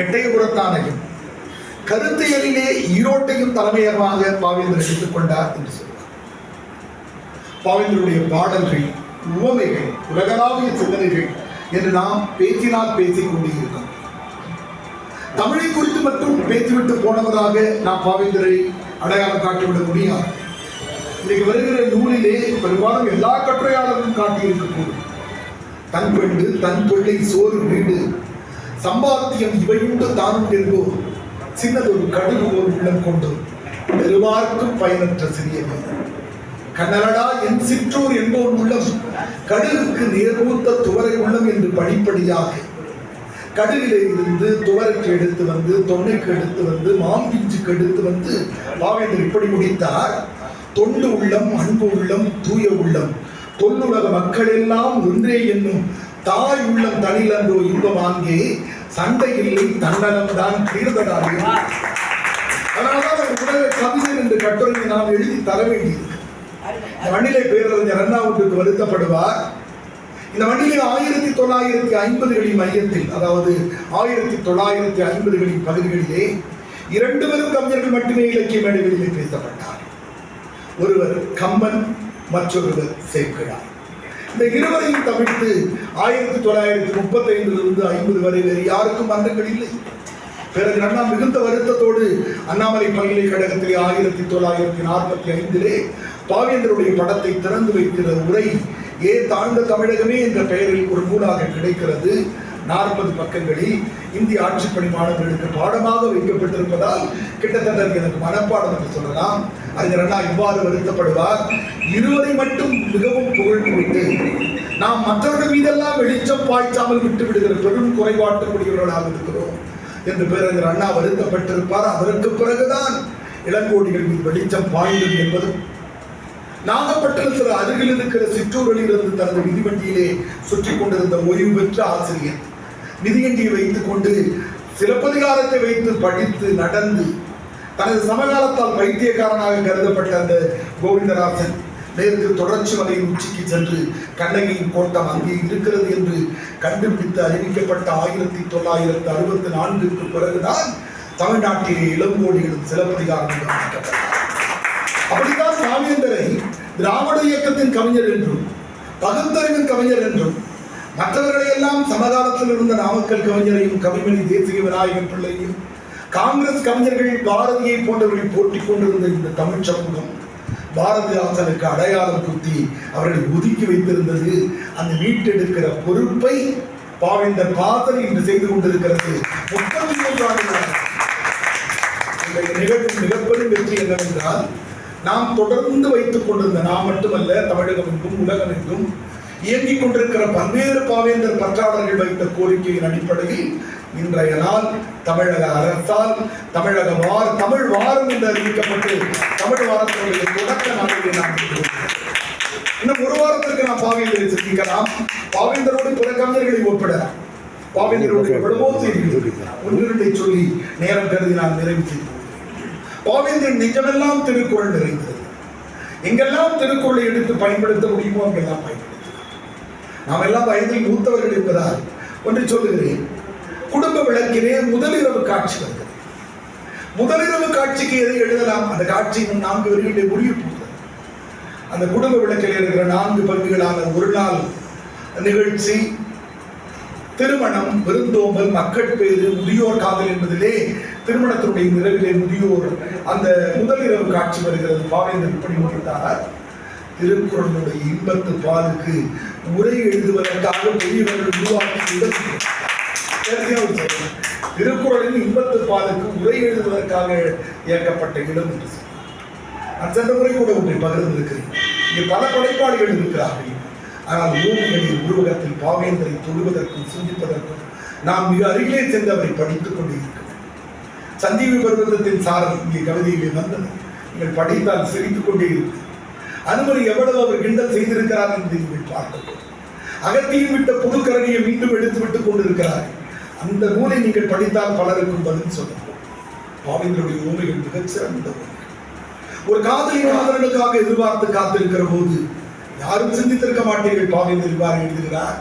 எட்டயபுரத்தானையும் கருத்தியலிலே ஈரோட்டையும் தலைமையகமாக பாவேந்தர் எடுத்துக் கொண்டார் என்று சொல்றார் பாவேந்தருடைய பாடல்கள் உவமைகள் உலகளாவிய சிந்தனைகள் என்று நாம் பேச்சினால் பேசிக் கொண்டிருக்கிறோம். தமிழை குறித்து மட்டும் பேசிவிட்டு போனவராக நாம் பாவேந்தரை அடையாளம் காட்டிவிட முடியாது. இன்னைக்கு வருகிற நூலிலே பெரும்பாலும் எல்லா கட்டுரையாளர்களும் காட்டியிருக்கக்கூடும். தன் பெண்டு தன் பிள்ளை சோறு வீடு சம்பாத்தியம் இவையுண்டு தானும் என்போர். சின்னதொரு கடுகு ஒரு உள்ளம் கொண்டு பெருவார்க்கும் பயனற்ற சிறியவன் கண்ணலடா என் சிற்றூர் என்போர் உள்ளம். கடுகுக்கு நேர்மூத்த துவரை உள்ளம் என்று படிப்படியாக. கடுகிலே இருந்து துவரைக்கு எடுத்து வந்து தொன்னைக்கு எடுத்து வந்து மாம்பிஞ்சுக்கு எடுத்து வந்து பாவேந்தர் இப்படி முடித்தார். தொண்டு உள்ளம் அன்பு உள்ளம் தூய உள்ளம். தொல்லுலக மக்கள் எல்லாம் ஒன்றே என்னும் தாய் உள்ளம் தனிலன்றோ இன்பம் ஆங்கே. சண்டை இல்லை தண்டனம் தான் தீர்தடாது அதனால்தான் அவர் உலக கவிஞர் என்று கட்டுரையை நாம் எழுதி தர வேண்டியிருக்கு. இந்த மண்ணிலே பேரறிஞர் அண்ணாவுக்கு வருத்தப்படுவார். இந்த மண்ணிலே ஆயிரத்தி தொள்ளாயிரத்தி ஐம்பதுகளின் மையத்தில் அதாவது ஆயிரத்தி தொள்ளாயிரத்தி ஐம்பதுகளின் பகுதிகளிலே இரண்டு பேரும் கவிஞர்கள் மட்டுமே இலக்கிய மேடைகளிலே பேசப்பட்டார். ஒருவர் கம்பன் மற்றொருவர் சேர்க்கிறார் இந்த இருவரையும் தவிர்த்து ஆயிரத்தி தொள்ளாயிரத்தி முப்பத்தி ஐந்திலிருந்து ஐம்பது வரை வேறு யாருக்கும் மரணங்கள் இல்லை. பிறகு அண்ணா மிகுந்த வருத்தத்தோடு அண்ணாமலை பல்கலைக்கழகத்திலே ஆயிரத்தி தொள்ளாயிரத்தி நாற்பத்தி ஐந்திலே பாவேந்தருடைய படத்தை திறந்து வைக்கிற உரை ஏ தாழ்ந்த தமிழகமே என்ற பெயரில் ஒரு நூலாக கிடைக்கிறது. நாற்பது பக்கங்களில் இந்திய ஆட்சிப்பணி மாணவர்களுக்கு பாடமாக வைக்கப்பட்டிருப்பதால் கிட்டத்தட்ட எனக்கு மனப்பாடம் என்று சொல்லலாம். அறிஞரண்ணா இவ்வாறு வருத்தப்படுவார் இருவரை மட்டும் மிகவும் புகழ்ந்து விட்டு நாம் மற்றவர்கள் மீதெல்லாம் வெளிச்சம் பாய்ச்சாமல் விட்டு விடுகிற பெரும் குறைபாட்டுக்குரியவர்களாக இருக்கிறோம் என்று பேரறிஞர் அண்ணா வருத்தப்பட்டிருப்பார். அதற்கு பிறகுதான் இளங்கோடிகள் மீது வெளிச்சம் பாய்ந்தது என்பதும் நாகப்பட்டினத்தில் அருகில் இருக்கிற சிற்றூரில் இருந்து தனது மிதிவண்டியிலே சுற்றி கொண்டிருந்த ஓய்வு பெற்ற ஆசிரியர் மிதிவண்டியை வைத்துக் கொண்டு சிலப்பதிகாரத்தை வைத்து படித்து நடந்து தனது சமகாலத்தால் பைத்தியக்காரனாக கருதப்பட்ட அந்த கோவிந்தராசன் நேருக்கு தொடர்ச்சி மலையின் உச்சிக்கு சென்று கண்ணகியின் கோட்டம் அங்கே இருக்கிறது என்று கண்டுபிடித்து அறிவிக்கப்பட்ட ஆயிரத்தி தொள்ளாயிரத்து அறுபத்தி நான்குக்கு பிறகுதான் தமிழ்நாட்டிலே இளங்கோடிகளும் சிலப்பதிகாரம் அப்படித்தான் ராமேந்தரை திராவிட இயக்கத்தின் கவிஞர் என்றும் பகுத்தறிவின் கவிஞர் என்றும் மற்றவர்களையெல்லாம் சமகாலத்தில் இருந்த நாமக்கல் கவிஞரையும் கவிமணி தேசிய விநாயகன் பிள்ளையும் காங்கிரஸ் கவிஞர்கள் பாரதியை போன்றவர்களை போட்டிக் கொண்டிருந்த இந்த தமிழ் சமூகம் பாரதிதாசனுக்கு அடையாளம் குத்தி அவர்களை ஒதுக்கி வைத்திருந்தது அந்த மீட்டெடுக்கிற பொறுப்பை பாவேந்தர் பாதர் இன்று செய்து கொண்டிருக்கிறது. முப்பத்தி மூன்று ஆண்டுகளாக இன்றைய மிகப்பெரும் வெற்றி என்னவென்றால் நாம் தொடர்ந்து வைத்துக் கொண்டிருந்த நாம் மட்டுமல்ல தமிழகம் எங்கும் உலகம் எங்கும் இயங்கிக் கொண்டிருக்கிற பல்வேறு பாவேந்தர் பற்றாளர்கள் வைத்த கோரிக்கையின் அடிப்படையில் இன்றைய நாள் தமிழக அரசால் தமிழக வார் தமிழ் வாரம் என்று அறிவிக்கப்பட்டு தமிழ் வாரத்தினுடைய தொடக்க நாளிலே நாம் இன்னும் ஒரு வாரத்திற்கு நாம் பாவேந்தரை சிந்திக்கலாம். பாவேந்தரோடு பிற கவிஞர்களை ஒப்பிடலாம் பாவேந்தரோடு எவ்வளவோ செய்திகள் ஒன்றிரண்டை சொல்லி நேரம் கருதி நான் நிறைவு செய்து பாவேந்தரின் நிஜமெல்லாம் திருக்குறள் நிறைந்தது. எங்கெல்லாம் திருக்குறளை எடுத்து பயன்படுத்த முடியுமோ அங்கெல்லாம் பயன்படுத்தலாம் நாம் எல்லாம் வயதில் மூத்தவர்கள் என்பதால் ஒன்று சொல்லுகிறேன். குடும்ப விளக்கிலே முதலிரவு காட்சி வருகிறது. முதலிரவு காட்சிக்கு எதை எழுதலாம்? அந்த காட்சி நான்கு வரிகளை முடிய போகிறது அந்த குடும்ப விளக்கில் இருக்கிற நான்கு பங்குகளான ஒரு நாள் நிகழ்ச்சி திருமணம் விருந்தோம்பல் மக்கட்பேறு முதியோர் காதல் என்பதிலே திருமணத்தினுடைய நிறைவிலே முதியோர் அந்த முதலிரவு காட்சி வருகிறது. பாவேந்தர் இப்படி முடித்தார் திருக்குறளுடைய இன்பத்து பாலுக்கு உரை எழுதுவதற்காக பெரியவர்கள் உருவாக்கி திருக்குறளின் இன்பத்து பாலுக்கு உரை எழுதுவதற்காக இயக்கப்பட்ட இடம் என்று நான் சென்ற முறை கூட ஒன்றை பகிர்ந்திருக்கிறேன் இங்கே பல படைப்பாளிகள் இருக்கிறார்கள். ஆனால் ஓவியங்களின் உருவகத்தில் பாவேந்தரை தொழுவதற்கும் சிந்திப்பதற்கும் நாம் மிக அருகிலே சென்று அவரை படித்துக் கொண்டிருக்கிறோம் சந்தீவி பர்வதத்தின் சாரம் இங்கே கவிதையிலே வந்தது. நீங்கள் படித்தால் சிரித்துக் கொண்டே இருக்கும் அனுமதி எவ்வளவு அவர் கிண்டல் செய்திருக்கிறார் என்பதை நீங்கள் பார்க்கலாம் அகத்தியும் விட்ட புது கரணியை மீண்டும் எடுத்து விட்டுக் கொண்டிருக்கிறார்கள். அந்த நூலை நீங்கள் படித்தால் பலருக்கும் பதில் சொல்லப்படும் பாவேந்தருடைய ஊமைகள் மிகச்சிறந்த ஒரு காதலி காதலனுக்காக எதிர்பார்த்து காத்திருக்கிற போது யாரும் சிந்தித்திருக்க மாட்டீர்கள் பாவேந்தர் இவ்வாறு எழுதுகிறார்.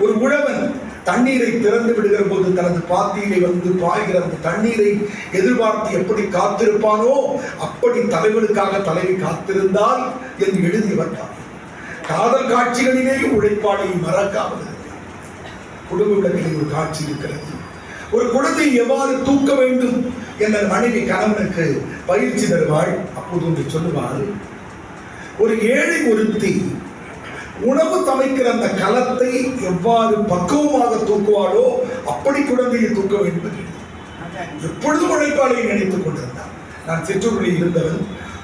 ஒரு உழவன் தண்ணீரை திறந்து விடுகிற போது தனது பாத்தியிலே வந்து பாய்கிற அந்த தண்ணீரை எதிர்பார்த்து எப்படி காத்திருப்பானோ அப்படி தலைவனுக்காக தலைவி காத்திருந்தால் என்று எழுதியவர் காதல் காட்சிகளிலேயும் உழைப்பாளை மறக்காமல் குடும்ப விளக்கில் ஒரு காட்சி இருக்கிறது. ஒரு குழந்தை எவ்வாறு தூக்க வேண்டும் என்ற மனைவி கணவனுக்கு பயிற்சி தருவாள். அப்போது ஒன்று சொல்லுவாள் ஒரு ஏழை ஒருத்தி உணவு சமைக்கிற அந்த கலத்தை எவ்வாறு பக்குவமாக தூக்குவாளோ அப்படி குழந்தையை தூக்க வேண்டும். எப்பொழுதும் உழைப்பாளையை நினைத்துக் கொண்டிருந்தார் நான் சிற்றுக்குள்ளே இருந்தவன்.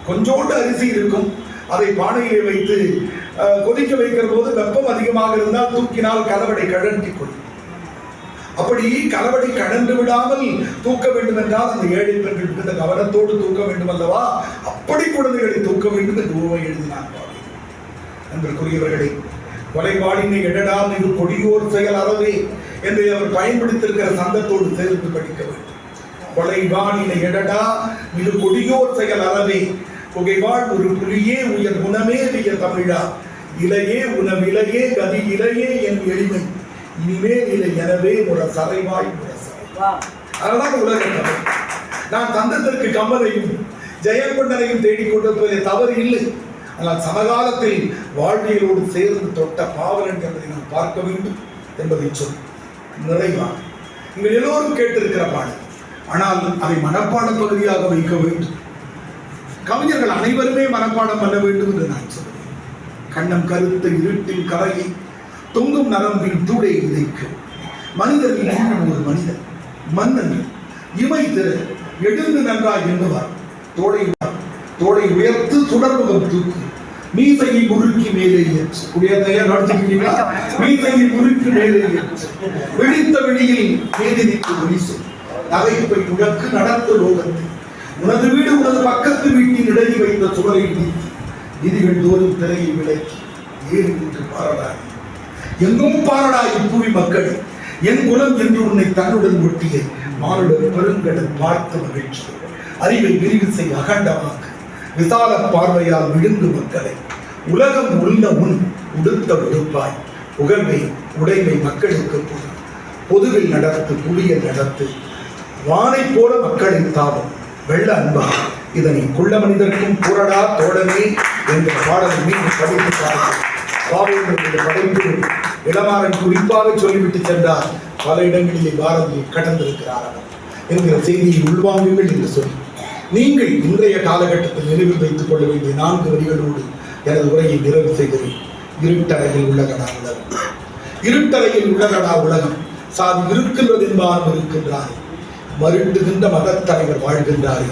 கொஞ்சோண்டு அரிசி இருக்கும். அதை பானையிலே வைத்து கொதிக்க வைக்கிற போது வெப்பம் அதிகமாக இருந்தால் தூக்கினால் கதவடை கழட்டி கொள்ளும் அப்படி கலவடி கடந்து விடாமல் தூக்க வேண்டும் என்றால் அந்த ஏழை பெண்கள் மிகுந்த கவனத்தோடு தூக்க வேண்டும் அல்லவா அப்படி குழந்தைகளை தூக்க வேண்டும் என்று உருவை எழுதினார் அன்பிற்குரியவர்களை அன்பிற்குரியவர்களே கொலைவாளினை எடடா மிக கொடியோர் செயல் அறவே என்று அவர் பயன்படுத்தியிருக்கிற சந்தத்தோடு சேர்த்து படிக்க வேண்டும். கொலைவாளினை எடடா மிக கொடியோர் செயல் அறவே. புகைவாழ் ஒரு புலியே உயர் குணமே விய தமிழா. இலையே உணவிலையே கதி இலையே என் எளிமை. இனிமே இல்லை எனவே சரைவாய் முற சரை அதனால உலக தமிழ். நான் தந்தத்திற்கு கமலையும் ஜெயங்கொண்டனையும் தேடிக் கொண்டிருப்பதில் தவறு இல்லை. ஆனால் சமகாலத்தில் வாழ்வியலோடு சேர்ந்து தொட்ட பாவலன் என்பதை நாம் பார்க்க வேண்டும் என்பதை சொல். நிறைவாக. நீங்கள் எல்லோரும் கேட்டிருக்கிற பாடல். ஆனால் அதை மனப்பாட பகுதியாக வைக்க வேண்டும். கவிஞர்கள் அனைவருமே மனப்பாடம் பண்ண வேண்டும் என்று நான் சொல்கிறேன். கண்ணம் கருத்த இருட்டின் கரையை தொங்கும் நரம்பில் தூடை விதைக்கும் மனிதரில் இன்னும் ஒரு மனிதன் மன்னன் இமை திற எழுந்து நன்றாய் எண்ணுவார் தோடை தோடை உயர்த்து சுடர்முகம் தூக்கி மீசையை முறுக்கி மேலே ஏற்று. குடியத்தையா நடத்திக்கிறீங்களா மீசையை முறுக்கி மேலே ஏற்று. விழித்த வெளியில் மேதினிக்கு ஒளி சொல் நகைப்பை முழக்கு நடத்த லோகத்தை. உனது வீடு உனது பக்கத்து வீட்டின் இடையில் வைத்த சுவரை நீக்கி விதிகள் தோறும் திரையை விளக்கி ஏறி நின்று பாரடாய் எங்கும் பாரடா இப்புவி மக்கள். என் குலம் என்று உன்னை தன்னுடன் ஒட்டிய. மானுட பெருங்கடல் பார்த்த மகிழ்ச்சி. அறிவை விரிவு அகண்டமாக. அகண்டமாக்கு விசால பார்வையால் விழுந்து மக்களை. உலகம் உள்ள உன் உடுத்த விடுப்பாய் புகழ்மை உடைமை மக்களுக்கு பொது பொதுவில் நடத்து குடிய நடத்து. வானை போல மக்களின் தாபம். வெள்ள அன்பா இதனை குள்ள மனிதர்க்கும் புரடா தோழமே என்ற பாடலை மீண்டும் படித்து பார்க்கிறேன் பாவேந்தருடைய படைப்பு இளமாறன் குறிப்பாக சொல்லிவிட்டு சென்றார். பல இடங்களிலே பாரதியை கடந்திருக்கிறார் அவர். என்கிற செய்தியை உள்வாங்குங்கள் என்று சொல்லி. நீங்கள் இன்றைய காலகட்டத்தில் நினைவில் வைத்துக் கொள்ள வேண்டிய நான்கு வரிகளோடு எனது உரையை நிறைவு செய்கிறேன். இருட்டறையில் உள்ளகடா உலகம். இருட்டறையில் உள்ளகடா உலகம். சாதி இருக்கின்றது என்பாரும் இருக்கின்றார். மருட்டுகின்ற மதத் தலைவர் வாழ்கின்றாரே.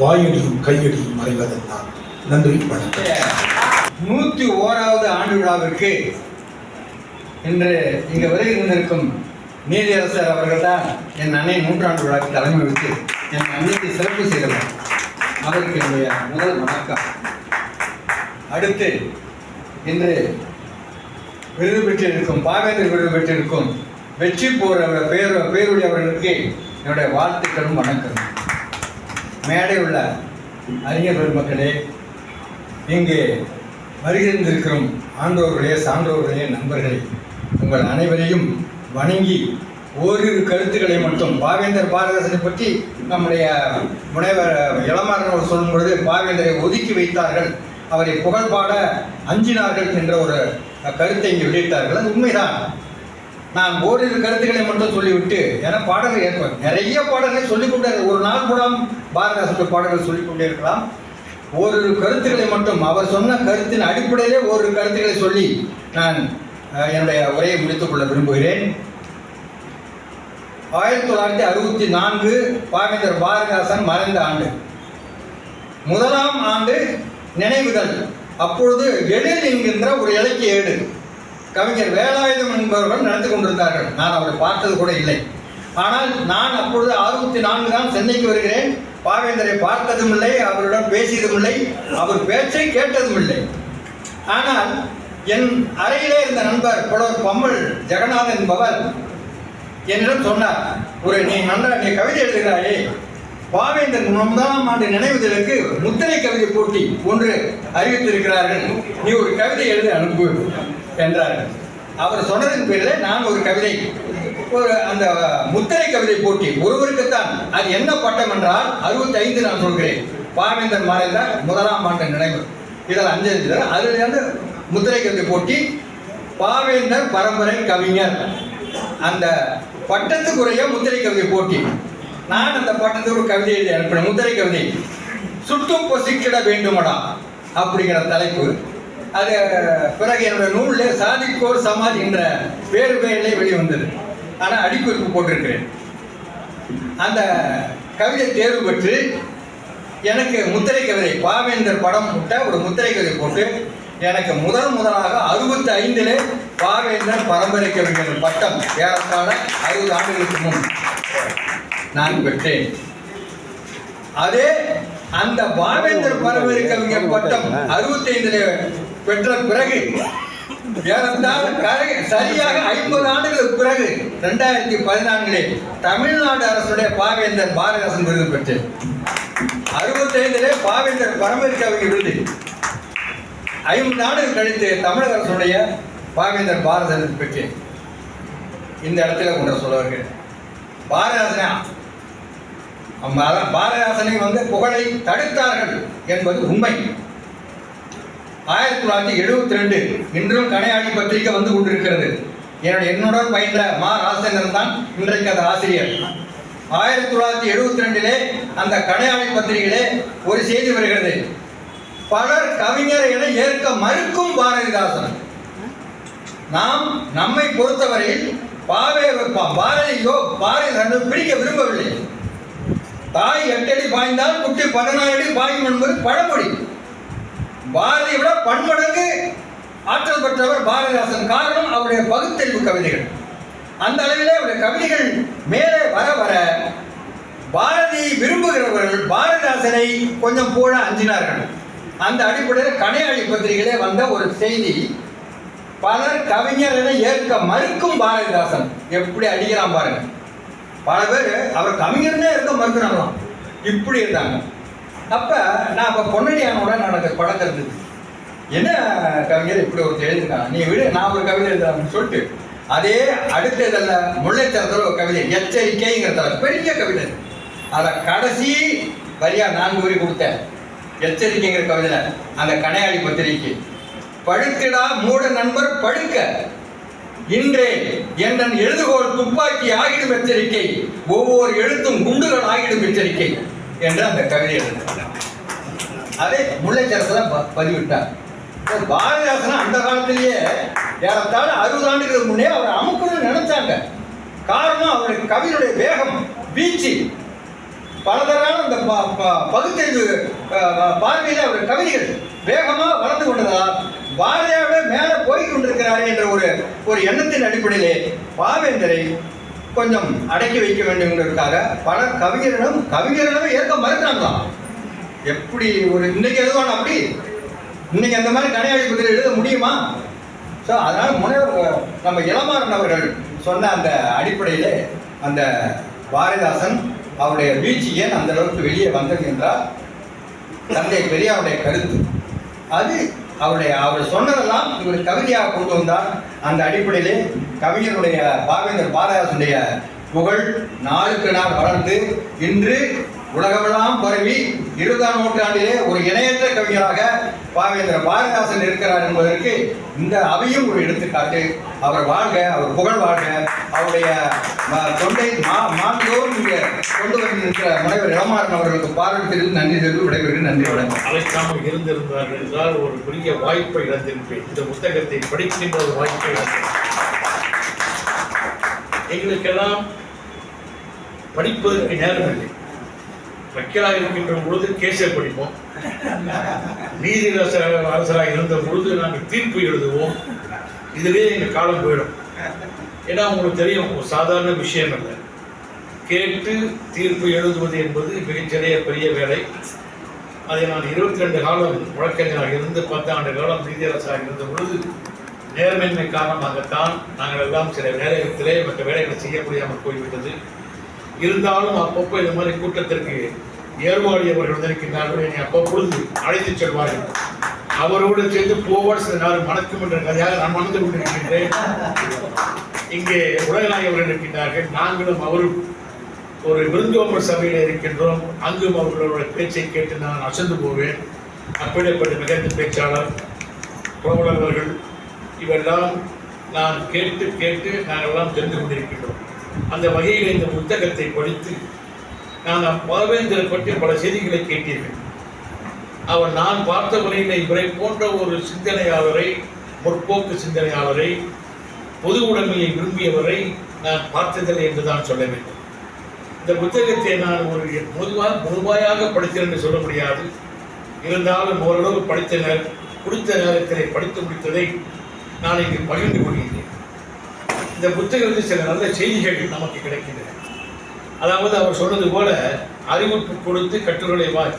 வாயடியும் கையடியும் மறைவதெல்லாம் நன்றி வணக்கம். நூற்றி ஓராவது ஆண்டு விழாவிற்கு இன்று இங்கே வருகின்றிருக்கும் நீதியரசர் அவர்கள்தான் என் அன்னை நூற்றாண்டு விழாவுக்கு தலைமை வைத்து என் அன்னைக்கு சிறப்பு செய்தவர் அவருக்கு என்னுடைய முதல் வணக்கம். அடுத்து இன்று விருது பெற்றிருக்கும் பாவேந்தர் விருது பெற்றிருக்கும் வெற்றி போர் பேர் பேருடையவர்களுக்கு என்னுடைய வாழ்த்துக்களும் வணக்கம் மேடை உள்ள அறிஞர் பெருமக்களே இங்கு வருகின்றிருக்கிறோம். ஆண்டோருடைய சான்றோருடைய நண்பர்களே உங்கள் அனைவரையும் வணங்கி ஓரிரு கருத்துக்களை மட்டும் பாவேந்தர் பாரதாசனை பற்றி நம்முடைய முனைவர் இளமாறன் அவர் சொல்லும் பொழுது பாவேந்தரை ஒதுக்கி வைத்தார்கள். அவரை புகழ்பாட அஞ்சினார்கள் என்ற ஒரு கருத்தை இங்கே வெளியிட்டார்கள். அது உண்மைதான். நான் ஓரிரு கருத்துக்களை மட்டும் சொல்லிவிட்டு ஏன்னா பாடல்கள் ஏற்ப நிறைய பாடல்களை சொல்லிக்கொண்டே ஒரு நாள் கூட பாரதாசனுடைய பாடல்கள் சொல்லிக்கொண்டே இருக்கலாம். ஓரிரு கருத்துக்களை மட்டும் அவர் சொன்ன கருத்தின் அடிப்படையிலே ஓரிரு கருத்துக்களை சொல்லி நான் என்னுடைய உரையை முடித்துக் கொள்ள விரும்புகிறேன். ஆயிரத்தி தொள்ளாயிரத்தி அறுபத்தி நான்கு பாவேந்தர் பாரதிதாசன் மறைந்த ஆண்டு. முதலாம் ஆண்டு நினைவுகள். அப்பொழுது எழில் என்கின்ற ஒரு இலக்கிய ஏடு. கவிஞர் வேலாயுதம் என்பவர்கள் நடந்து கொண்டிருந்தார்கள். நான் அவரை பார்த்தது கூட இல்லை. ஆனால் நான் அப்பொழுது அறுபத்தி நான்கு தான் சென்னைக்கு வருகிறேன். பாவேந்தரை பார்த்ததும் இல்லை அவரிடம் பேசியதும் இல்லை அவர் பேச்சை கேட்டதும் இல்லை. ஆனால் என் அறையிலே இருந்த நண்பர் புலவர் பம்மல் ஜெகநாதன் என்பவர் என்னிடம் சொன்னார் ஒரு நீ நன்றா நீ கவிதை எழுதுகிறாயே. பாவேந்தர் முதலாம் ஆண்டு நினைவுதலுக்கு முத்திரை கவிதை போட்டி ஒன்று அறிவித்திருக்கிறார்கள். நீ ஒரு கவிதை எழுதி அனுப்பு என்றார்கள். அவர் சொன்னதின் பேரில் நான் ஒரு கவிதை ஒரு அந்த முத்திரை கவிதை போட்டி ஒருவருக்குத்தான். அது என்ன பட்டம் என்றால் அறுபத்தி ஐந்து நான் சொல்கிறேன். பாவேந்தர் மாநில முதலாம் ஆண்டு நினைவு. இதில் அஞ்சு அதில் வந்து முத்திரை கவிதை போட்டி பாவேந்தர் பரம்பரை கவிஞர். அந்த பட்டத்துக்குரிய முத்திரை கவிதை போட்டி. நான் அந்த பட்டத்துக்கு ஒரு கவிதை எழுதி அனுப்பினேன் முத்திரை கவிதை. சுட்டும் பொசிக்கிட வேண்டுமடா அப்படிங்கிற தலைப்பு. அது பிறகு என்னுடைய நூலில் சாதிக்கோர் சமாதி என்ற வேறு பெயரிலே வெளிவந்தது. ஆனால் அடிக்குறிப்பு போட்டிருக்கிறேன். அந்த கவிதை தேர்வு பெற்று எனக்கு முத்திரை கவிதை பாவேந்தர் படம் விட்ட ஒரு முத்திரை கவிதை போட்டு எனக்கு முதல் முதலாக அறுபத்தி ஐந்திலே பாவேந்தர் பரம்பரை கவிஞர் பட்டம் ஏறத்தாழ அறுபது ஆண்டுகளுக்கு முன் நான் பெற்றேன். அதே அந்த பாவேந்தர் பரம்பரை கவிஞர் பட்டம் அறுபத்தி ஐந்திலே பெற்ற பிறகு ஏறத்தாழ சரியாக ஐம்பது ஆண்டுகளுக்கு பிறகு ரெண்டாயிரத்தி பதினான்கிலே தமிழ்நாடு அரசுடைய பாவேந்தர் பாரதிதாசன் விருது பெற்றேன் அறுபத்தைந்திலே பாவேந்தர் பரம்பரை விருது. ஐம்பது ஆண்டுகள் கழித்து தமிழக அரசுடைய பாவேந்தர் பாரதிதாசன் பெற்றேன். இந்த இடத்துல ஒன்றை சொல்லுவார்கள் வருகிறேன் பாரதிதாசனா? அதான் பாரதிதாசனை வந்து புகழை தடுத்தார்கள் என்பது உண்மை. ஆயிரத்தி தொள்ளாயிரத்தி எழுபத்தி ரெண்டு இன்றும் கனையாடி பத்திரிகை வந்து கொண்டிருக்கிறது. என்னுடைய என்னுடன் பயின்ற மா ராசேந்திரன் தான் இன்றைக்கு அந்த ஆசிரியர். ஆயிரத்தி தொள்ளாயிரத்தி எழுபத்தி ரெண்டிலே அந்த கனையாடி பத்திரிகையிலே ஒரு செய்தி வருகிறது. பலர் கவிஞர் என ஏற்க மறுக்கும் பாரதிதாசன். நாம் நம்மை பொறுத்தவரையில் பாவே பா- பாரதியோ பாரதிதாசன் பிடிக்க விரும்பவில்லை. தாய் எட்டடி பாய்ந்தால் குட்டி பதினாறு அடி பாயும் என்பது பழமொழி. பாரதியை விட பன்மடங்கு ஆற்றல் பெற்றவர் பாரதிதாசன். காரணம் அவருடைய பகுத்தறிவு கவிதைகள். அந்த அளவிலே அவருடைய கவிதைகள் மேலே வர வர பாரதியை விரும்புகிறவர்கள் பாரதிதாசனை கொஞ்சம் போட அஞ்சினார்கள். அந்த அடிப்படையில் கடையாளி பத்திரிகையிலே வந்த ஒரு செய்தி பலர் கவிஞர்களை ஏற்க மறுக்கும் பாரதிதாசன். எப்படி அடிக்கிறான் பாருங்க. பல பேர் அவர் கவிஞர்னே இருக்க மறுக்கிறாங்களாம் இப்படி இருந்தாங்க. அப்போ நான் அப்போ பொன்னடியானோட நடக்க படம் கருது என்ன கவிஞர் இப்படி ஒருத்தர் எழுதிருக்கான் நீ விடு நான் ஒரு கவிதை எழுதுறேன்னு சொல்லிட்டு. அதே அடுத்த இதில் முல்லைத்தரத்தில் ஒரு கவிதை எச்சரிக்கைங்கிறத பெரிய கவிதை. அதில் கடைசி வரியா நான்கு வரி கொடுத்தேன். எச்சரிக்கைங்கிற கவிதையில் அந்த கனையாளி பத்திரிக்கை படுக்கடா மூட நண்பர் படுக்க. இன்றே என் எழுதுகோள் துப்பாக்கி ஆகிடும் எச்சரிக்கை. ஒவ்வொரு எழுத்தும் குண்டுகள் ஆகிடும் எச்சரிக்கை. என்று அந்த கவிதை எழுதினார். அதே முல்லைச்சரத்தில் ப பதிவிட்டார். பாரதிதாசன் அந்த காலத்திலேயே ஏறத்தாழ அறுபது ஆண்டுகளுக்கு முன்னே அவர் அமுக்கணும்னு நினைச்சாங்க. காரணம் அவருடைய கவிதையுடைய வேகம் வீச்சு. பலதரான அந்த ப- ப- பகுத்தறிவு பார்வையில் அவர் கவிதைகள் வேகமாக வளர்ந்து கொண்டதால் பாரதியாவே மேலே போய் கொண்டிருக்கிறாரே என்ற ஒரு ஒரு எண்ணத்தின் அடிப்படையிலே பாவேந்தரை கொஞ்சம் அடக்கி வைக்க வேண்டும் பல கவிஞர்களும் கவிஞர்களும் ஏற்க மறுக்கிறாங்களாம் எப்படி ஒரு இன்னைக்கு எழுதுவாங்க அப்படி? இன்னைக்கு அந்த மாதிரி கனையாளி குதிரை எழுத முடியுமா? ஸோ அதனால் முனைவர் நம்ம இளமாறன் அவர்கள் சொன்ன அந்த அடிப்படையிலே அந்த பாரதிதாசன் அவருடைய வீழ்ச்சி ஏன் அந்த அளவுக்கு வெளியே வந்தது என்றால் தந்தை பெரியாருடைய கருத்து. அது அவருடைய அவர் சொன்னதெல்லாம் இவர் கவிதையாக கொண்டு வந்தார். அந்த அடிப்படையிலே கவிஞருடைய பாவேந்தர் பாரதாசனுடைய புகழ் நாளுக்கு நாள் வளர்ந்து இன்று உலகமெல்லாம் பரவி இருபதாம் நூற்றாண்டிலே ஒரு இணையற்ற கவிஞராக பாவேந்திர பாரதிதாசன் இருக்கிறார் என்பதற்கு இந்த அவையும் ஒரு எடுத்துக்காட்டு. அவர் வாழ்க அவர் புகழ் வாழ்க. அவருடைய ம- தொண்டை மா மாந்தோறும் இங்கே கொண்டு வந்திருக்கிற முனைவர் இளமாறன் அவர்களுக்கு பாராட்டு நன்றி தெரிவித்து விடைபெறுகிறேன். நன்றி வணக்கம். அழைக்காமல் இருந்திருந்தார் என்றால் ஒரு பெரிய வாய்ப்பை இழந்திருப்பேன். இந்த புத்தகத்தை படிக்கின்ற ஒரு வாய்ப்பை இழந்தேன் எங்களுக்கெல்லாம் படிப்பதற்கு நேரம் இல்லை. வக்கீலாக இருக்கின்ற பொழுது கேஸை படிப்போம் நீதி அரசராக அரசராக இருந்த பொழுது நாங்கள் தீர்ப்பு எழுதுவோம். இதுவே எங்கள் காலம் போயிடும். ஏன்னா உங்களுக்கு தெரியும் ஒரு சாதாரண விஷயம் இல்லை கேட்டு தீர்ப்பு எழுதுவது என்பது மிகச்சிறிய பெரிய வேலை. அதை நான் இருபத்தி ரெண்டு காலம் வழக்கறிஞராக இருந்து பத்து ஆண்டு காலம் நீதியரசராக இருந்த பொழுது நேர்மையின்மை காரணமாகத்தான் நாங்கள் எல்லாம் சில வேலைகளத்திலே மற்ற வேலைகளை செய்ய முடியாமல் போய்விட்டது. இருந்தாலும் அப்பப்போ இந்த மாதிரி கூட்டத்திற்கு ஏர்வாடி அவர்கள் வந்திருக்கின்றார்கள் என்னை அப்பப்பொழுது அழைத்து செல்வார்கள் அவரோடு சேர்ந்து போவார். சில நாள் மணக்கும் என்ற கதையாக நான் மணந்து கொண்டிருக்கின்றேன். இங்கே உலகநாயகர்கள் இருக்கின்றார்கள். நாங்களும் அவரும் ஒரு விருந்தோம்பர் சபையில் இருக்கின்றோம். அங்கும் அவர்களோட பேச்சை கேட்டு நான் அசந்து போவேன். அப்படிப்பட்ட மிகுந்த பேச்சாளர் புலவர்கள் இவெல்லாம் நான் கேட்டு கேட்டு நாங்கள் எல்லாம் தெரிந்து கொண்டிருக்கின்றோம். அந்த வகையில் இந்த புத்தகத்தை படித்து நான் பாவேந்தரை பற்றி பல செய்திகளை கேட்டீர்கள். அவர் நான் பார்த்த முறையில் இவரை போன்ற ஒரு சிந்தனையாளரை முற்போக்கு சிந்தனையாளரை பொது உடைமையை விரும்பியவரை நான் பார்த்ததில்லை என்று தான் சொல்ல வேண்டும். இந்த புத்தகத்தை நான் ஒரு முழுவா முழுமையாக படித்தேன் என்று சொல்ல முடியாது. இருந்தாலும் ஓரளவு படித்த நேரம் குறித்த நேரத்தில் படித்து முடித்ததை நான் இங்கு பகிர்ந்து கொள்கின்றேன். இந்த புத்தகத்தில் சில நல்ல செய்திகள் நமக்கு கிடைக்கின்றன. அதாவது அவர் சொன்னது போல அறிவிப்பு கொடுத்து கட்டுரைகளை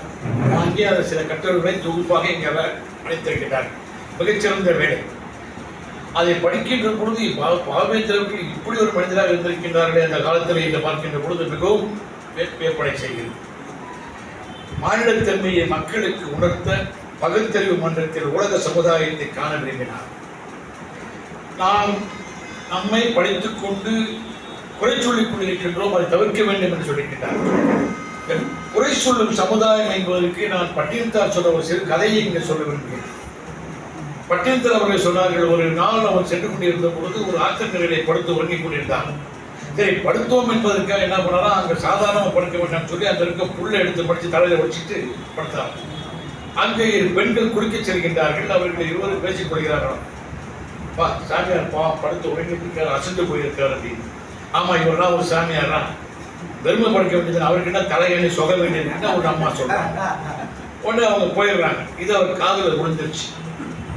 வாங்கி அதை சில கட்டுரைகளை தொகுப்பாக இங்கே அவர் அளித்திருக்கிறார் மிகச்சிறந்த வேலை. அதை படிக்கின்ற பொழுது பா- பாவேந்தர்கள் இப்படி ஒரு மனிதராக இருந்திருக்கின்றார்களே அந்த காலத்தில் என்று பார்க்கின்ற பொழுது மிகவும் வே- வியப்படை செய்கிறது. மாநிலத்தன்மையை மக்களுக்கு உணர்த்த பகுத்தறிவு மன்றத்தில் உலக சமுதாயத்தை காண விரும்பினார். நாம் நம்மை படித்துக் கொண்டு குறை சொல்லிக் கொண்டிருக்கின்றோம் அதை தவிர்க்க வேண்டும் என்று சொல்லியிருக்கிறார். குறை சொல்லும் சமுதாயம் என்பதற்கு நான் பட்டினத்தார் சொல்ல ஒரு சிறு கதையை இங்கே சொல்ல விரும்புகிறேன். பட்டினத்தார் அவர்கள் சொன்னார்கள் ஒரு நாள் அவர் சென்று கொண்டிருந்த பொழுது ஒரு ஆத்தங்கரையை படுத்து உறங்கிக் கொண்டிருந்தார் சரி படுத்தோம் என்பதற்காக என்ன பண்ணாரா அங்கே சாதாரணமாக படுக்க வேண்டாம்னு சொல்லி அந்த இருக்க புல்லை எடுத்து படித்து தலையில் வச்சுட்டு படுத்தார். அங்கே பெண்கள் குடிக்கச் செல்கின்றார்கள். அவர்கள் இருவரும் பேசிக் கொள்கிறார்களாம். பா சாமியார் பா படுத்து உறங்கிட்டு இருக்காரு அசந்து போயிருக்காரு அப்படின்னு ஆமாம் இவரெல்லாம் ஒரு சாமியாரா? பெருமை படைக்க வேண்டியது அவருக்கு என்ன தலையணி சொக வேண்டியதுன்னு ஒரு அம்மா சொல்கிறாங்க உடனே அவங்க போயிடுறாங்க. இது அவர் காதுல விழுந்துருச்சு.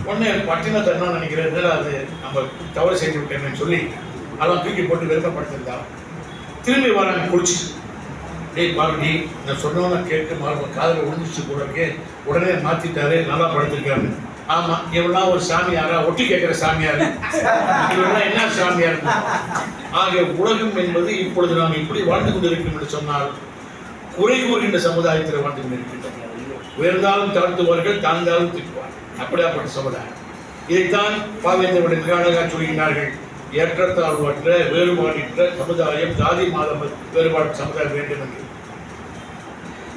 உடனே பட்டினத்தை என்ன நினைக்கிறது அது நம்ம தவறு செய்து விட்டேன்னு சொல்லி அதெல்லாம் தூக்கி போட்டு வெறுமைப்படுத்திருந்தா திரும்பி வராங்க குளிச்சு டேய் பாருடி நான் சொன்னவன கேட்டு மாறுவ காதில் விழுந்துச்சு கூட உடனே மாற்றிட்டாரு நல்லா படுத்திருக்காரு. ஆமா இவெல்லாம் ஒரு சாமியாரா? ஒட்டி கேட்கிற சாமியார். இவெல்லாம் என்ன சாமியார்? ஆக உலகம் என்பது இப்பொழுது நாம் இப்படி வாழ்ந்து கொண்டிருக்கோம் என்று சொன்னால் குறை கூறுகின்ற சமுதாயத்தில் வாழ்ந்து கொண்டிருக்கின்றோம் உயர்ந்தாலும் தாழ்த்துவார்கள் தாழ்ந்தாலும் திட்டுவார் அப்படியாப்பட்ட சமுதாயம்? இதைத்தான் பாவேந்தருடைய மிக அழகாக சொல்கிறார்கள் ஏற்றத்தாழ்வற்ற வேறுபாடற்ற சமுதாயம் ஜாதி மாதம் வேறுபாடு சமுதாயம் வேண்டும் என்று.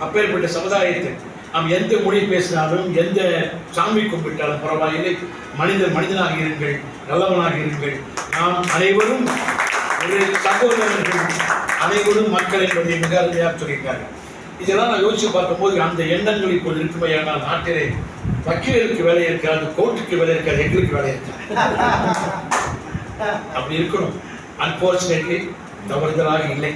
அப்பேற்பட்ட சமுதாயத்தை நாம் எந்த மொழி பேசினாலும் எந்த சாமி கும்பிட்டாலும் பரவாயில்லை. மனிதன் மனிதனாக இருங்கள் நல்லவனாக இருங்கள். நாம் அனைவரும் ஒரு சகோதரர்கள். அனைவரும் மக்கள் என்பதை மிக அருமையாக சொல்லியிருக்காங்க இதெல்லாம் நான் யோசிச்சு பார்க்கும்போது அந்த எண்ணங்கள் இப்போது இருக்குமையானால் நாட்டிலே வக்கீலருக்கு வேலை இருக்காது கோர்ட்டுக்கு வேலை இருக்காது எங்களுக்கு வேலை இருக்காது அப்படி இருக்கணும். அன்பார்ச்சுனேட்லி தவறுதலாக இல்லை.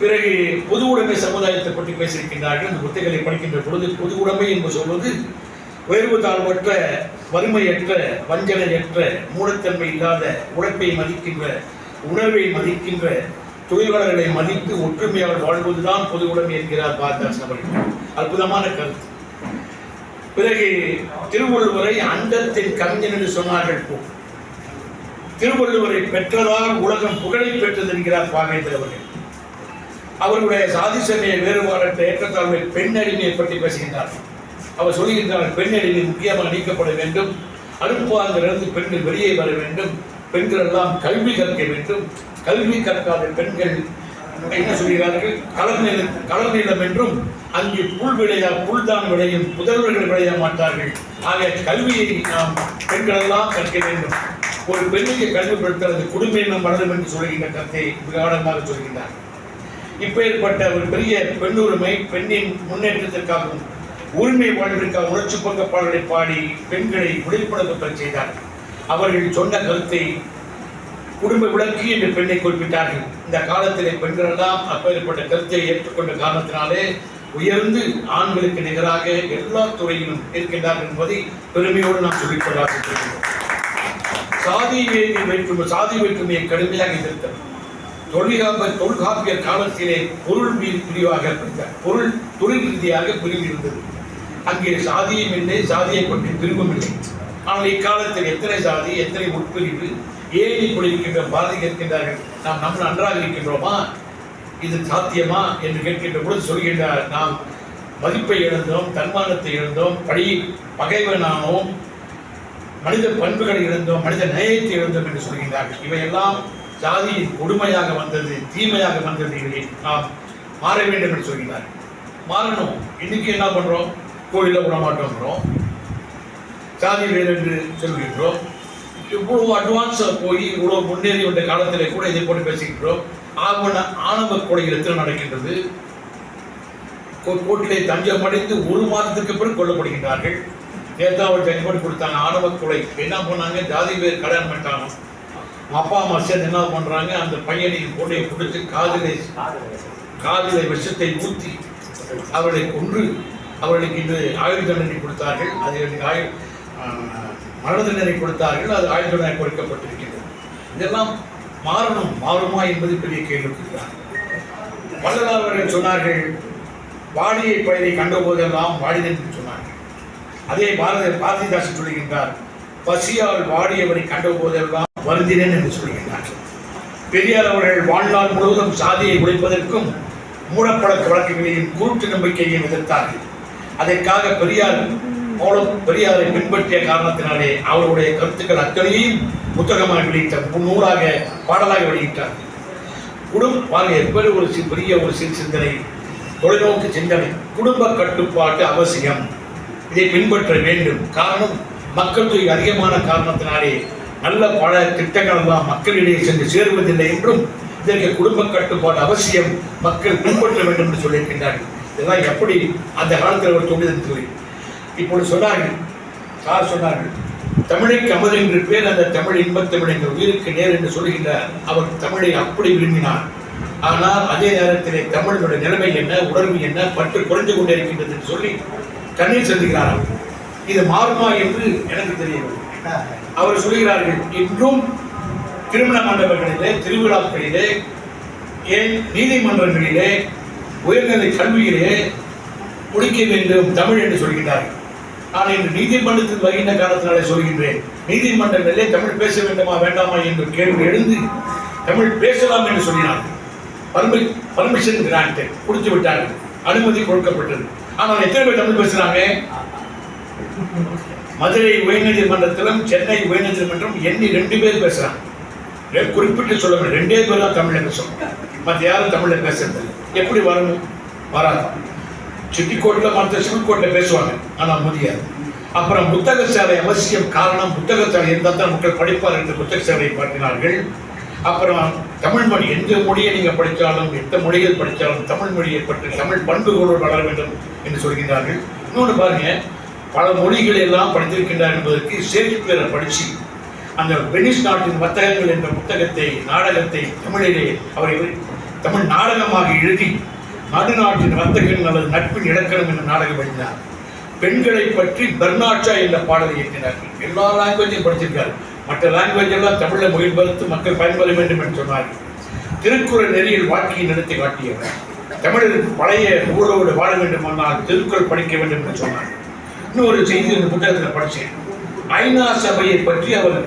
பிறகு பொது உடைமை சமுதாயத்தை பற்றி பேசியிருக்கின்றார்கள். அந்த புத்தகங்களை படிக்கின்ற பொழுது பொது உடைமை என்று சொல்வது உயர்வு தாழ்வற்ற வறுமையற்ற வஞ்சனையற்ற மூடத்தன்மை இல்லாத உழைப்பை மதிக்கின்ற உணர்வை மதிக்கின்ற தொழிலாளர்களை மதித்து ஒற்றுமையாக வாழ்வதுதான் பொது உடைமை என்கிறார் பாரதாசன் அவர்கள். அற்புதமான கருத்து. பிறகு திருவள்ளுவரை அண்டத்தின் கவிஞன் என்று சொன்னார்கள் போ. திருவள்ளுவரை பெற்றதால் உலகம் புகழை பெற்றது என்கிறார் பாவேந்தர் அவர்கள். அவர்களுடைய சாதி சமய வேறுபாடற்ற ஏற்றத்தாழ்வை பெண் அடிமையை பற்றி பேசுகின்றார். அவர் சொல்கின்றார் பெண் அடிமை முக்கியமாக நீக்கப்பட வேண்டும். அனுப்புவாங்கிலிருந்து பெண்கள் வெளியே வர வேண்டும். பெண்கள் எல்லாம் கல்வி கற்க வேண்டும். கல்வி கற்காத பெண்கள் என்ன சொல்கிறார்கள்? கலர் நிலம் கலர் நிலம் என்றும் அங்கு புல் விளையா புல்தான் விளையும் புதல்வர்கள் விளைய மாட்டார்கள். ஆக கல்வியை நாம் பெண்கள் எல்லாம் கற்க வேண்டும். ஒரு பெண்ணுக்கு கல்வி பெற்றது இனம் வளரும் என்று சொல்கின்ற கருத்தை மிக ஆழமாக சொல்கின்றார். இப்பேற்பட்ட ஒரு பெரிய பெண்ணுரிமை பெண்ணின் முன்னேற்றத்திற்காகவும் உரிமை வாழ்விற்காக உணர்ச்சி பக்க பாடலை பாடி பெண்களை விழிப்புணர்வு செய்தார். அவர்கள் சொன்ன கருத்தை குடும்ப விளக்கு என்று பெண்ணை குறிப்பிட்டார்கள். இந்த காலத்திலே பெண்கள் எல்லாம் அப்பேற்பட்ட கருத்தை ஏற்றுக்கொண்ட காரணத்தினாலே உயர்ந்து ஆண்களுக்கு நிகராக எல்லா துறையிலும் இருக்கின்றார்கள் என்பதை பெருமையோடு நாம் சொல்லிக்கொள்ள ஆசைப்படுகிறோம் சாதி வேதி வேற்றுமை சாதி வேற்றுமையை கடுமையாக எதிர்த்தனர் தொல்காப்ப தொல்காப்பியர் காலத்திலே பொருள் மீது பிரிவாக பிரித்தார் பொருள் தொழில் ரீதியாக பிரிவு இருந்தது அங்கே சாதியும் இல்லை சாதியை பற்றி பிரிவும் இல்லை. ஆனால் இக்காலத்தில் எத்தனை சாதி எத்தனை உட்பிரிவு ஏழை இப்படி இருக்கின்ற பாரதி கேட்கின்றார்கள்? நாம் நம்ம நன்றாக இருக்கின்றோமா? இது சாத்தியமா என்று கேட்கின்ற பொழுது சொல்கின்றார் நாம் மதிப்பை இழந்தோம் தன்மானத்தை இழந்தோம் படி பகைவனானோம் மனித பண்புகளை இழந்தோம் மனித நேயத்தை இழந்தோம் என்று சொல்கின்றார்கள். இவையெல்லாம் ஜாதி கொடுமையாக வந்தது தீமையாக வந்தது இதை நாம் மாற வேண்டும் என்று சொல்கிறார். மாறணும். இன்னைக்கு என்ன பண்ணுறோம் கோயிலில் விடமாட்டோங்கிறோம் ஜாதி வேறு என்று சொல்கின்றோம். இவ்வளவு அட்வான்ஸாக போய் இவ்வளோ முன்னேறி வந்த காலத்தில் கூட இதை போட்டு பேசுகின்றோம். ஆவண ஆணவ கொலையிடத்தில் எத்தனை நடக்கின்றது? கோ- தஞ்சம் அடைந்து ஒரு மாதத்துக்கு பிறகு கொல்லப்படுகின்றார்கள். நேதாவை அவர் ஜட்மெண்ட் கொடுத்தாங்க ஆணவ கொலை. என்ன பண்ணாங்க? ஜாதி பேர் கல்யாணம் பண்ணிட்டாங்க. அப்பா அம்மா சேர்ந்து என்ன பண்ணுறாங்க அந்த பையனை கொண்டையை பிடிச்சி காதிலை காதிலை விஷத்தை ஊற்றி அவர்களை கொன்று அவர்களுக்கு இன்று ஆயுள் தண்டனை கொடுத்தார்கள். அது எனக்கு ஆயுள் மரண தண்டனை கொடுத்தார்கள். அது ஆயுள் தண்டனை கொடுக்கப்பட்டிருக்கிறது இதெல்லாம் மாறணும் மாறுமா என்பது பெரிய கேள்விக்குறிதான் வள்ளலார் அவர்கள் சொன்னார்கள் வாடியை பயிரை கண்டபோதெல்லாம் வாடிதன் என்று சொன்னார்கள். அதே பாரத பாரதிதாசன் சொல்லுகின்றார் பசியால் வாடியவரை கண்ட போதெல்லாம் வருந்தினேன் என்று சொல்லுகின்றார். பெரியார் அவர்கள் வாழ்நாள் முழுவதும் சாதியை உடைப்பதற்கும் மூடப்பழக்க வழக்குகளையும் குருட்டு நம்பிக்கையையும் எதிர்த்தார்கள். அதற்காக பெரியார் மூலம் பெரியாரை பின்பற்றிய காரணத்தினாலே அவருடைய கருத்துக்கள் அத்தனையும் புத்தகமாக வெளியிட்டார் நூலாக பாடலாக வெளியிட்டார். குடும்ப பாருங்க எப்படி ஒரு பெரிய ஒரு சிறு சிந்தனை தொலைநோக்கு சிந்தனை குடும்ப கட்டுப்பாட்டு அவசியம். இதை பின்பற்ற வேண்டும். காரணம் மக்கள் தொகை அதிகமான காரணத்தினாலே நல்ல பல திட்டங்கள் எல்லாம் மக்களிடையே சென்று சேருவதில்லை என்றும் இதற்கு குடும்ப கட்டுப்பாடு அவசியம் மக்கள் பின்பற்ற வேண்டும் என்று சொல்லியிருக்கின்றார்கள். இதெல்லாம் எப்படி அந்த காலத்தில் அவர் சொல்லியிருந்தது இப்பொழுது சொன்னார்கள் சார் சொன்னார்கள்? தமிழைக்கு அமர் என்று பேர் அந்த தமிழ் இன்பத்தமிழ் எங்கள் உயிருக்கு நேர் என்று சொல்கின்றார் அவர் தமிழை அப்படி விரும்பினார். ஆனால் அதே நேரத்திலே தமிழனுடைய நிலைமை என்ன உணர்வு என்ன பற்று குறைந்து கொண்டே இருக்கின்றது என்று சொல்லி கண்ணீர் செல்கிறாராம் இது மாறுமா என்று எனக்கு தெரியவில்லை. அவர் சொல்கிறார்கள் இன்றும் திருமண மண்டபங்களிலே திருவிழாக்களிலே ஏன் நீதிமன்றங்களிலே உயர்நிலை கல்வியிலே முடிக்க வேண்டும் தமிழ் என்று சொல்கின்றார்கள் நான் இன்று நீதிமன்றத்தில் வருகின்ற காலத்தினாலே சொல்கின்றேன் நீதிமன்றங்களிலே தமிழ் பேச வேண்டுமா வேண்டாமா என்று கேள்வி எழுந்து தமிழ் பேசலாம் என்று சொல்லினார்கள் பர்மி பர்மிஷன் கிராண்ட் கொடுத்து விட்டார்கள். அனுமதி கொடுக்கப்பட்டது. ஆனால் எத்தனை பேர் தமிழ் பேசுகிறாங்க மதுரை உயர்நீதிமன்றத்திலும் சென்னை உயர்நீதிமன்றம் எண்ணி ரெண்டு பேர் பேசுறாங்க. குறிப்பிட்டு சொல்ல முடியும் ரெண்டே பேர் தான் தமிழில் பேசுவாங்க மற்ற யாரும் தமிழில் பேசுறது எப்படி வரணும்? வராது. சிட்டிக்கோட்டில் மற்ற சிவக்கோட்டில் பேசுவாங்க. ஆனால் முடியாது. அப்புறம் புத்தக சேவை அவசியம் காரணம் புத்தக சேவை இருந்தால் தான் மக்கள் படிப்பார் என்று புத்தக சேவையை பார்க்கிறார்கள் அப்புறம் தமிழ் மொழி எந்த மொழியை நீங்கள் படித்தாலும் எந்த மொழிகள் படித்தாலும் தமிழ் மொழியை பற்றி தமிழ் பண்புகளோடு வளர வேண்டும் என்று சொல்கிறார்கள் இன்னொன்று பாருங்கள் பல மொழிகளை எல்லாம் படித்திருக்கின்றார் என்பதற்கு ஷேக்ஸ்பியரை படித்து அந்த வெனிஸ் நாட்டின் வர்த்தகங்கள் என்ற புத்தகத்தை நாடகத்தை தமிழிலே அவரை தமிழ் நாடகமாக எழுதி நடுநாட்டின் வர்த்தகங்கள் அல்லது நட்பின் இலக்கணம் என்ற நாடகம் எழுதினார். பெண்களை பற்றி பெர்னாட்சா என்ற பாடலை இயக்கினார்கள் எல்லா லாங்குவேஜையும் படிச்சிருக்காரு. மற்ற லாங்குவேஜ் எல்லாம் தமிழை மொழிபெயர்த்து மக்கள் பயன்பெற வேண்டும் என்று சொன்னார்கள் திருக்குறள் நெறியில் வாழ்க்கையை நடத்தி காட்டியவர். தமிழர் பழைய ஊரோடு வாழ வேண்டுமானால் திருக்குறள் படிக்க வேண்டும் என்று சொன்னார். இன்னொரு செய்தி இந்த புத்தகத்தில் படித்தேன் ஐநா சபையை பற்றி அவர்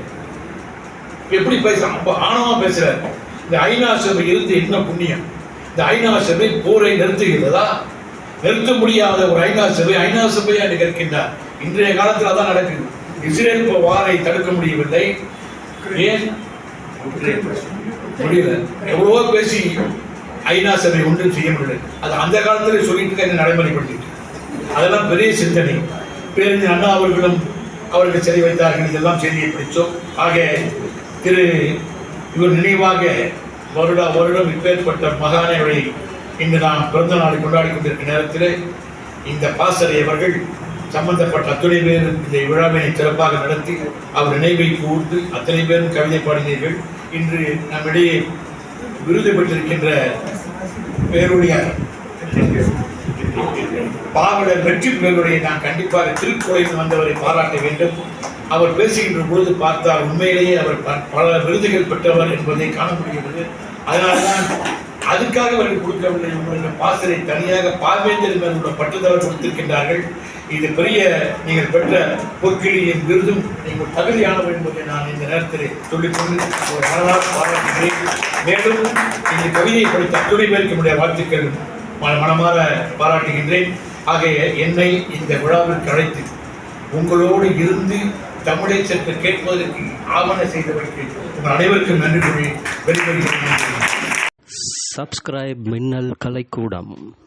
எப்படி பேசுகிறான் ரொம்ப ஆணவமாக பேசுகிறார் இந்த ஐநா சபை இருந்து என்ன புண்ணியம்? இந்த ஐநா சபை போரை நிறுத்துகிறதா? நிறுத்த முடியாத ஒரு ஐநா சபை ஐநா சபையாக நிகழ்கின்றார். இன்றைய காலத்தில் அதான் நடக்குது. இஸ்ரேல் இப்போ வாரை தடுக்க முடியவில்லை. ஏன்? முடியல எவ்வளவோ பேசி ஐநா சபை ஒன்றும் செய்ய முடியல. அது அந்த காலத்தில் சொல்லிட்டு நடைமுறைப்படுத்திட்டு அதெல்லாம் பெரிய சிந்தனை. பேருந்து அண்ணா அவர்களும் அவர்கள் சிறை வைத்தார்கள். இதெல்லாம் செய்தியை பிடித்தோம். ஆக திரு இவர் நினைவாக வருடா வருடம் இப்பேற்பட்ட மகானவரை இன்று நாம் பிறந்த நாளை கொண்டாடி கொண்டிருக்கிற நேரத்தில் இந்த பாசறை அவர்கள் சம்பந்தப்பட்ட அத்துணை பேரும் இந்த விழாவினை சிறப்பாக நடத்தி அவர் நினைவை கூர்ந்து அத்தனை பேரும் கவிதை பாடினீர்கள். இன்று நம்மிடையே விருது பெற்றிருக்கின்ற பேருடைய பாவலர் வெற்றி பேருடைய நான் கண்டிப்பாக திருக்குறையில் வந்தவரை பாராட்ட வேண்டும். அவர் பேசுகின்ற பொழுது பார்த்தால் உண்மையிலேயே அவர் பல விருதுகள் பெற்றவர் என்பதை காண முடிகிறது. அதனால்தான் அதுக்காக அவர்கள் கொடுக்கவில்லை. உங்களுடைய பாசறை தனியாக பார்வையர்கள் மேல் உள்ள பட்டுதவர் கொடுத்திருக்கின்றார்கள். இது பெரிய நீங்கள் பெற்ற பொற்கிழியின் விருதும் நீங்கள் தகுதியானவர் என்பதை நான் இந்த நேரத்தில் சொல்லிக்கொண்டு ஒரு மனதாக பாராட்டுகிறேன். மேலும் இந்த கவிதையை படித்த அத்துணை பேருக்கு என்னுடைய வாழ்த்துக்கள் மன- மனமாற பாராட்டுகின்றேன். ஆகைய என்னை இந்த விழாவிற்கு அழைத்து உங்களோடு இருந்து தமிழை சற்று கேட்பதற்கு ஆவண செய்ததற்கு உங்கள் அனைவருக்கும் நன்றி கூறி வெளிவருகிறேன் சப்ஸ்கிரைப் மின்னல் கலைக்கூடம்.